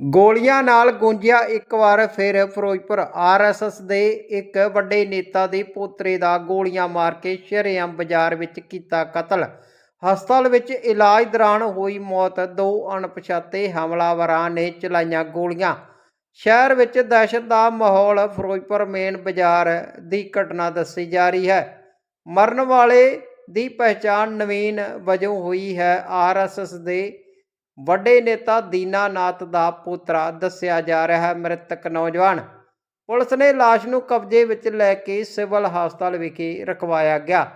ਗੋਲੀਆਂ ਨਾਲ ਗੂੰਜਿਆ ਇੱਕ ਵਾਰ ਫਿਰ ਫਿਰੋਜ਼ਪੁਰ। ਆਰਐਸਐਸ ਦੇ ਇੱਕ ਵੱਡੇ ਨੇਤਾ ਦੇ ਪੋਤਰੇ ਦਾ ਗੋਲੀਆਂ ਮਾਰ ਕੇ ਸ਼ਰੇਆਮ ਬਾਜ਼ਾਰ ਵਿੱਚ ਕੀਤਾ ਕਤਲ। ਹਸਪਤਾਲ ਵਿੱਚ ਇਲਾਜ ਦੌਰਾਨ ਹੋਈ ਮੌਤ। ਦੋ ਅਣਪਛਾਤੇ ਹਮਲਾਵਰਾਂ ਨੇ ਚਲਾਈਆਂ ਗੋਲੀਆਂ। ਸ਼ਹਿਰ ਵਿੱਚ ਦਹਿਸ਼ਤ ਦਾ ਮਾਹੌਲ। ਫਿਰੋਜ਼ਪੁਰ ਮੇਨ ਬਾਜ਼ਾਰ ਦੀ ਘਟਨਾ ਦੱਸੀ ਜਾ ਰਹੀ ਹੈ। ਮਰਨ ਵਾਲੇ ਦੀ ਪਹਿਚਾਣ ਨਵੀਨ ਵਜੋਂ ਹੋਈ ਹੈ। ਆਰਐਸਐਸ ਦੇ ਵੱਡੇ ਨੇਤਾ ਦੀਨਾਨਾਥ ਦਾ ਪੋਤਰਾ ਦੱਸਿਆ ਜਾ ਰਿਹਾ ਹੈ, ਮ੍ਰਿਤਕ ਨੌਜਵਾਨ। ਪੁਲਿਸ ਨੇ ਲਾਸ਼ ਨੂੰ ਕਬਜ਼ੇ ਵਿੱਚ ਲੈ ਕੇ ਸਿਵਲ ਹਸਪਤਾਲ ਵਿਖੇ ਰਖਵਾਇਆ ਗਿਆ।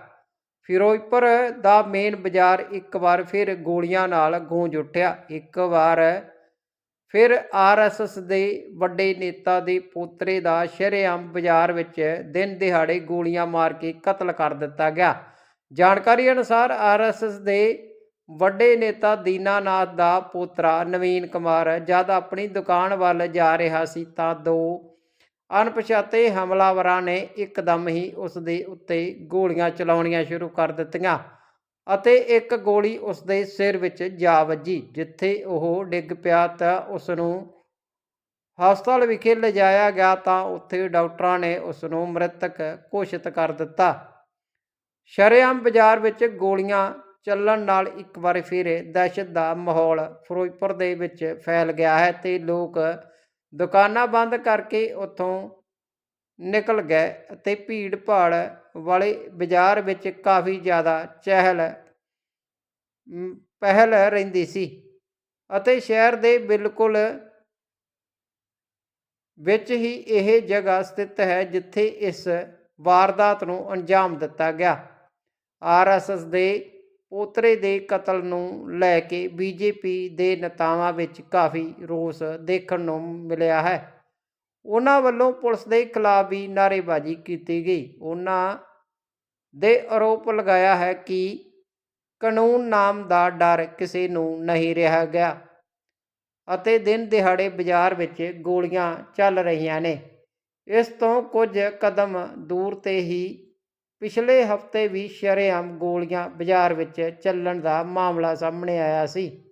ਫਿਰੋਜ਼ਪੁਰ ਦਾ ਮੇਨ ਬਾਜ਼ਾਰ ਇੱਕ ਵਾਰ ਫਿਰ ਗੋਲੀਆਂ ਨਾਲ ਗੂੰਜ ਉੱਠਿਆ। ਇੱਕ ਵਾਰ ਫਿਰ ਆਰਐਸਐਸ ਦੇ ਵੱਡੇ ਨੇਤਾ ਦੇ ਪੋਤਰੇ ਦਾ ਸ਼ਰੇਆਮ ਬਾਜ਼ਾਰ ਵਿੱਚ ਦਿਨ ਦਿਹਾੜੇ ਗੋਲੀਆਂ ਮਾਰ ਕੇ ਕਤਲ ਕਰ ਦਿੱਤਾ ਗਿਆ। ਜਾਣਕਾਰੀ ਅਨੁਸਾਰ ਆਰਐਸਐਸ ਦੇ ਵੱਡੇ ਨੇਤਾ ਦੀਨਾਨਾਥ ਦਾ ਪੋਤਰਾ ਨਵੀਨ ਕੁਮਾਰ ਜਦ ਆਪਣੀ ਦੁਕਾਨ ਵੱਲ ਜਾ ਰਿਹਾ ਸੀ ਤਾਂ ਦੋ ਅਣਪਛਾਤੇ ਹਮਲਾਵਰਾਂ ਨੇ ਇੱਕਦਮ ਹੀ ਉਸ ਦੇ ਉੱਤੇ ਗੋਲੀਆਂ ਚਲਾਉਣੀਆਂ ਸ਼ੁਰੂ ਕਰ ਦਿੱਤੀਆਂ ਅਤੇ ਇੱਕ ਗੋਲੀ ਉਸ ਦੇ ਸਿਰ ਵਿੱਚ ਜਾ ਵੱਜੀ, ਜਿੱਥੇ ਉਹ ਡਿੱਗ ਪਿਆ ਤਾਂ ਉਸ ਨੂੰ ਹਸਪਤਾਲ ਵਿਖੇ ਲਿਜਾਇਆ ਗਿਆ ਤਾਂ ਉੱਥੇ ਡਾਕਟਰਾਂ ਨੇ ਉਸ ਨੂੰ ਮ੍ਰਿਤਕ ਘੋਸ਼ਿਤ ਕਰ ਦਿੱਤਾ। ਸ਼ਰੇਆਮ ਬਾਜ਼ਾਰ ਵਿੱਚ ਗੋਲੀਆਂ ਚੱਲਣ ਨਾਲ ਇੱਕ ਵਾਰ ਫਿਰ ਦਹਿਸ਼ਤ ਦਾ ਮਾਹੌਲ ਫਿਰੋਜ਼ਪੁਰ ਦੇ ਵਿੱਚ ਫੈਲ ਗਿਆ ਹੈ ਤੇ ਲੋਕ ਦੁਕਾਨਾਂ ਬੰਦ ਕਰਕੇ ਉੱਥੋਂ ਨਿਕਲ ਗਏ ਅਤੇ ਭੀੜ ਭਾੜ ਵਾਲੇ ਬਾਜ਼ਾਰ ਵਿੱਚ ਕਾਫੀ ਜ਼ਿਆਦਾ ਚਹਿਲ ਪਹਿਲ ਰਹਿੰਦੀ ਸੀ ਅਤੇ ਸ਼ਹਿਰ ਦੇ ਬਿਲਕੁਲ ਵਿੱਚ ਹੀ ਇਹ ਜਗ੍ਹਾ ਸਥਿਤ ਹੈ ਜਿੱਥੇ ਇਸ ਵਾਰਦਾਤ ਨੂੰ ਅੰਜਾਮ ਦਿੱਤਾ ਗਿਆ। ਆਰਐਸਐਸ ਦੇ ਪੋਤਰੇ ਦੇ ਕਤਲ ਨੂੰ ਲੈ ਕੇ ਬੀਜੇਪੀ ਦੇ ਨੇਤਾਵਾਂ ਵਿੱਚ ਕਾਫੀ ਰੋਸ ਦੇਖਣ ਨੂੰ ਮਿਲਿਆ ਹੈ। ਉਹਨਾਂ ਵੱਲੋਂ ਪੁਲਿਸ ਦੇ ਖਿਲਾਫ ਵੀ ਨਾਅਰੇਬਾਜ਼ੀ ਕੀਤੀ ਗਈ। ਉਹਨਾਂ ਦੇ ਆਰੋਪ ਲਗਾਇਆ ਹੈ ਕਿ ਕਾਨੂੰਨ ਨਾਮ ਦਾ ਡਰ ਕਿਸੇ ਨੂੰ ਨਹੀਂ ਰਿਹਾ ਗਿਆ ਅਤੇ ਦਿਨ ਦਿਹਾੜੇ ਬਾਜ਼ਾਰ ਵਿੱਚ ਗੋਲੀਆਂ ਚੱਲ ਰਹੀਆਂ ਨੇ। ਇਸ ਤੋਂ ਕੁਝ ਕਦਮ ਦੂਰ ਤੇ ਹੀ ਪਿਛਲੇ ਹਫ਼ਤੇ ਵੀ ਸ਼ਰੇਆਮ ਗੋਲੀਆਂ ਬਾਜ਼ਾਰ ਵਿੱਚ ਚੱਲਣ ਦਾ ਮਾਮਲਾ ਸਾਹਮਣੇ ਆਇਆ ਸੀ।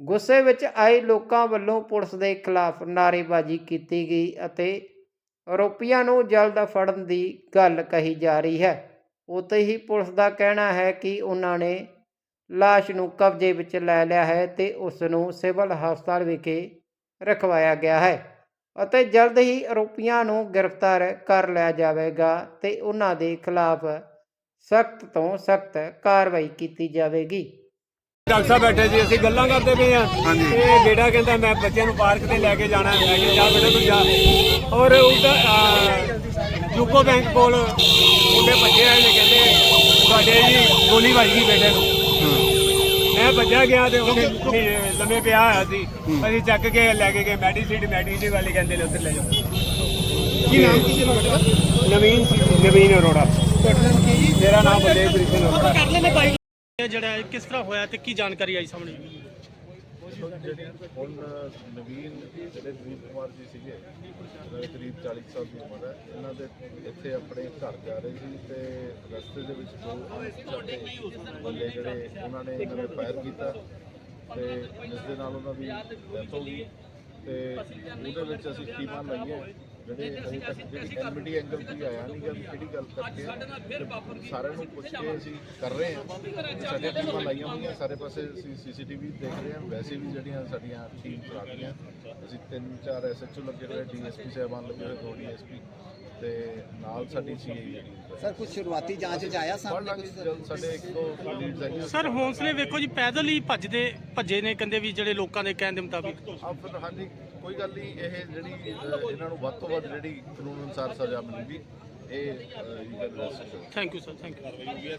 ਗੁੱਸੇ ਵਿੱਚ ਆਏ ਲੋਕਾਂ ਵੱਲੋਂ ਪੁਲਿਸ ਦੇ ਖਿਲਾਫ ਨਾਅਰੇਬਾਜ਼ੀ ਕੀਤੀ ਗਈ ਅਤੇ ਆਰੋਪੀਆਂ ਨੂੰ ਜਲਦ ਫੜਨ ਦੀ ਗੱਲ ਕਹੀ ਜਾ ਰਹੀ ਹੈ। ਉੱਥੇ ਹੀ ਪੁਲਿਸ ਦਾ ਕਹਿਣਾ ਹੈ ਕਿ ਉਹਨਾਂ ਨੇ ਲਾਸ਼ ਨੂੰ ਕਬਜ਼ੇ ਵਿੱਚ ਲੈ ਲਿਆ ਹੈ ਤੇ ਉਸ ਨੂੰ ਸਿਵਲ ਹਸਪਤਾਲ ਵਿਖੇ ਰਖਵਾਇਆ ਗਿਆ ਹੈ। ਅਤੇ ਜਲਦ ਹੀ ਆਰੋਪੀਆਂ ਨੂੰ ਗ੍ਰਿਫਤਾਰ ਕਰ ਲਿਆ ਜਾਵੇਗਾ ਤੇ ਉਹਨਾਂ ਦੇ ਖਿਲਾਫ ਸਖਤ ਤੋਂ ਸਖਤ ਕਾਰਵਾਈ ਕੀਤੀ ਜਾਵੇਗੀ। ਡਾਕਟਰ ਸਾਹਿਬ ਬੈਠੇ ਜੀ ਅਸੀਂ ਗੱਲਾਂ ਕਰਦੇ ਪਏ ਆ ਇਹ ਬੇਟਾ ਕਹਿੰਦਾ ਮੈਂ ਬੱਚਿਆਂ ਨੂੰ ਪਾਰਕ ਤੇ ਲੈ ਕੇ ਜਾਣਾ ਹੈ। ਮੈਂ ਕਿਹਾ ਜਾ ਬੇਟਾ ਤੂੰ ਜਾ। ਔਰ ਉਹਦਾ ਯੂਕੋ ਬੈਂਕ ਕੋਲ ਉਹਦੇ ਬੱਚੇ ਆਏ ਨੇ ਕਹਿੰਦੇ ਤੁਹਾਡੇ ਜੀ ਗੋਲੀ ਵੱਜ ਗਈ ਬੇਟੇ ਨੂੰ। ਮੈਂ ਭੱਜਿਆ ਗਿਆ ਤੇ ਉੱਥੇ ਨੀ- ਲੰਮੇ ਪਿਆ ਹੋਇਆ ਸੀ। ਅਸੀਂ ਚੱਕ ਕੇ ਲੈ ਕੇ ਗਏ ਮੈਡੀਸਿਟੀ ਮੈਡੀਸਿਟੀ ਵਾਲੇ ਕਹਿੰਦੇ ਲੈ ਉੱਥੇ ਲੈ ਜਾਓ। ਕੀ ਨਾਮ ਕੀ ਸੀ ਤੁਹਾਡਾ? ਨਵੀਨ ਸੀ- ਨਵੀਨ ਅਰੋੜਾ। ਮੇਰਾ ਨਾਮ ਬਲਦੇਵ ਕ੍ਰਿਸ਼ਨ ਅਰੋੜਾ। ਜਿਹੜਾ ਕਿਸ ਤਰ੍ਹਾਂ ਹੋਇਆ ਤੇ ਕੀ ਜਾਣਕਾਰੀ ਆਈ ਸਾਹਮਣੇ? ਹੁਣ ਨਵੀਨ ਜਿਹੜੇ ਨਵੀਨ ਕੁਮਾਰ ਜੀ ਸੀਗੇ ਇਹਨਾਂ ਦੇ ਕਰੀਬ 40 ਸਾਲ ਦੀ ਉਮਰ ਹੈ, ਇਹਨਾਂ ਦੇ ਇੱਥੇ ਆਪਣੇ ਘਰ ਜਾ ਰਹੇ ਸੀ ਤੇ ਰਸਤੇ ਦੇ ਵਿੱਚ ਦੋ ਬੰਦੇ ਜਿਹੜੇ ਉਹਨਾਂ ਨੇ ਇਹਨਾਂ ਦੇ ਫਾਇਰ ਕੀਤਾ ਤੇ ਜਿਸ ਦੇ ਨਾਲ ਉਹਨਾਂ ਦੀ ਡੈਥ ਹੋ ਗਈ ਤੇ ਉਹਦੇ ਵਿੱਚ ਅਸੀਂ ਟੀਮਾਂ ਲਾਈਆਂ ਜਿਹੜੇ ਅਜੇ ਤੱਕ ਜਿਹੜੀ ਐਨਮਿਟੀ ਐਂਗਲ ਵੀ ਆਇਆ ਨਹੀਂ ਗਾ ਵੀ ਕਿਹੜੀ ਗੱਲ ਕਰਕੇ ਆ। ਤੇ ਸਾਰਿਆਂ ਨੂੰ ਪੁੱਛ ਕੇ ਅਸੀਂ ਕਰ ਰਹੇ ਹਾਂ ਤੇ ਸਾਡੀਆਂ ਟੀਮਾਂ ਲਾਈਆਂ ਹੋਈਆਂ ਸਾਰੇ ਪਾਸੇ ਅਸੀਂ ਸੀਸੀਟੀਵੀ ਦੇਖ ਰਹੇ ਹਾਂ ਵੈਸੇ ਵੀ ਜਿਹੜੀਆਂ ਸਾਡੀਆਂ ਟੀਮ ਚਲਾਉਂਦੀਆਂ ਅਸੀਂ ਤਿੰਨ ਚਾਰ ਐਸਐਚਓ ਲੱਗੇ ਹੋਏ ਡੀਐਸਪੀ ਸਾਹਿਬਾਨ ਲੱਗੇ ਹੋਏ ਦੋ ਡੀਐਸਪੀ ਤੇ ਨਾਲ ਸਾਡੀ ਸੀਆਈ ਜਿਹੜੀ ਸਰ ਕੁਝ ਸ਼ੁਰੂਆਤੀ ਜਾਂਚ ਚ ਆਇਆ ਫੜ ਸਾਹਮਣੇ ਲਾਂਗੇ ਕੁਝ ਜਲਦ ਸਾਡੇ ਇੱਕ ਦੋ ਲੀਡਸ ਹੈਗੀਆਂ ਸਰ ਹੌਂਸਲੇ ਵੇਖੋ ਜੀ ਪੈਦਲ ਹੀ ਭੱਜਦੇ ਭੱਜੇ ਨੇ ਕਹਿੰਦੇ ਵੀ ਜਿਹੜੇ ਲੋਕਾਂ ਦੇ ਕਹਿਣ ਦੇ ਮੁਤਾਬਿਕ। ਹਾਂਜੀ ਕੋਈ ਗੱਲ ਨਹੀਂ ਇਹ ਜਿਹੜੀ ਅਹ, ਇਹਨਾਂ ਨੂੰ ਵੱਧ ਤੋਂ ਵੱਧ ਜਿਹੜੀ ਕਾਨੂੰਨ ਅਨੁਸਾਰ ਸਜ਼ਾ ਮਿਲੂਗੀ ਇਹ thank you sir thank you